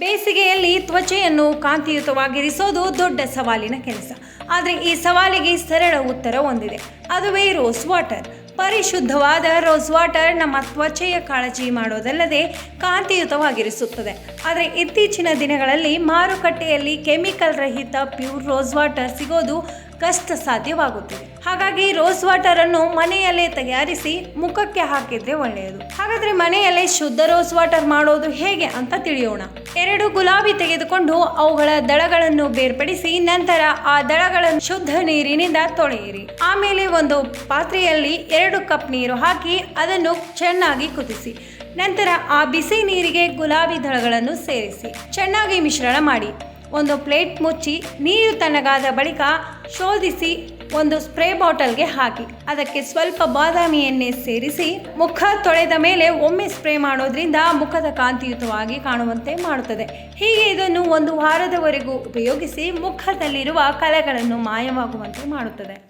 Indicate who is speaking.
Speaker 1: ಬೇಸಿಗೆಯಲ್ಲಿ ತ್ವಚೆಯನ್ನು ಕಾಂತಿಯುತವಾಗಿರಿಸೋದು ದೊಡ್ಡ ಸವಾಲಿನ ಕೆಲಸ. ಆದರೆ ಈ ಸವಾಲಿಗೆ ಸರಳ ಉತ್ತರ ಹೊಂದಿದೆ ಅದುವೇ ರೋಸ್ ವಾಟರ್. ಪರಿಶುದ್ಧವಾದ ರೋಸ್ ವಾಟರ್ ನಮ್ಮ ತ್ವಚೆಯ ಕಾಳಜಿ ಮಾಡೋದಲ್ಲದೆ ಕಾಂತಿಯುತವಾಗಿರಿಸುತ್ತದೆ. ಆದರೆ ಇತ್ತೀಚಿನ ದಿನಗಳಲ್ಲಿ ಮಾರುಕಟ್ಟೆಯಲ್ಲಿ ಕೆಮಿಕಲ್ ರಹಿತ ಪ್ಯೂರ್ ರೋಸ್ ವಾಟರ್ ಸಿಗೋದು ಕಷ್ಟ ಸಾಧ್ಯವಾಗುತ್ತದೆ. ಹಾಗಾಗಿ ರೋಸ್ ವಾಟರ್ ಅನ್ನು ಮನೆಯಲ್ಲೇ ತಯಾರಿಸಿ ಮುಖಕ್ಕೆ ಹಾಕಿದ್ರೆ ಒಳ್ಳೆಯದು. ಹಾಗಾದ್ರೆ ಮನೆಯಲ್ಲೇ ಶುದ್ಧ ರೋಸ್ ವಾಟರ್ ಮಾಡೋದು ಹೇಗೆ ಅಂತ ತಿಳಿಯೋಣ. ಎರಡು ಗುಲಾಬಿ ತೆಗೆದುಕೊಂಡು ಅವುಗಳ ದಳಗಳನ್ನು ಬೇರ್ಪಡಿಸಿ ನಂತರ ಆ ದಳಗಳನ್ನು ಶುದ್ಧ ನೀರಿನಿಂದ ತೊಳೆಯಿರಿ. ಆಮೇಲೆ ಒಂದು ಪಾತ್ರೆಯಲ್ಲಿ ಎರಡು ಕಪ್ ನೀರು ಹಾಕಿ ಅದನ್ನು ಚೆನ್ನಾಗಿ ಕುದಿಸಿ. ನಂತರ ಆ ಬಿಸಿ ನೀರಿಗೆ ಗುಲಾಬಿ ದಳಗಳನ್ನು ಸೇರಿಸಿ. ಚೆನ್ನಾಗಿ ಮಿಶ್ರಣ ಮಾಡಿ. ಒಂದು ಪ್ಲೇಟ್ ಮುಚ್ಚಿ ನೀರು ತಣ್ಣಗಾದ ಬಳಿಕ ಶೋಧಿಸಿ ಒಂದು ಸ್ಪ್ರೇ ಬಾಟಲ್ಗೆ ಹಾಕಿ. ಅದಕ್ಕೆ ಸ್ವಲ್ಪ ಬಾದಾಮಿ ಎಣ್ಣೆ ಸೇರಿಸಿ ಮುಖ ತೊಳೆದ ಮೇಲೆ ಒಮ್ಮೆ ಸ್ಪ್ರೇ ಮಾಡೋದ್ರಿಂದ ಮುಖದ ಕಾಂತಿಯುತವಾಗಿ ಕಾಣುವಂತೆ ಮಾಡುತ್ತದೆ. ಹೀಗೆ ಇದನ್ನು ಒಂದು ವಾರದವರೆಗೂ ಉಪಯೋಗಿಸಿ ಮುಖದಲ್ಲಿರುವ ಕಲೆಗಳನ್ನು ಮಾಯವಾಗುವಂತೆ ಮಾಡುತ್ತದೆ.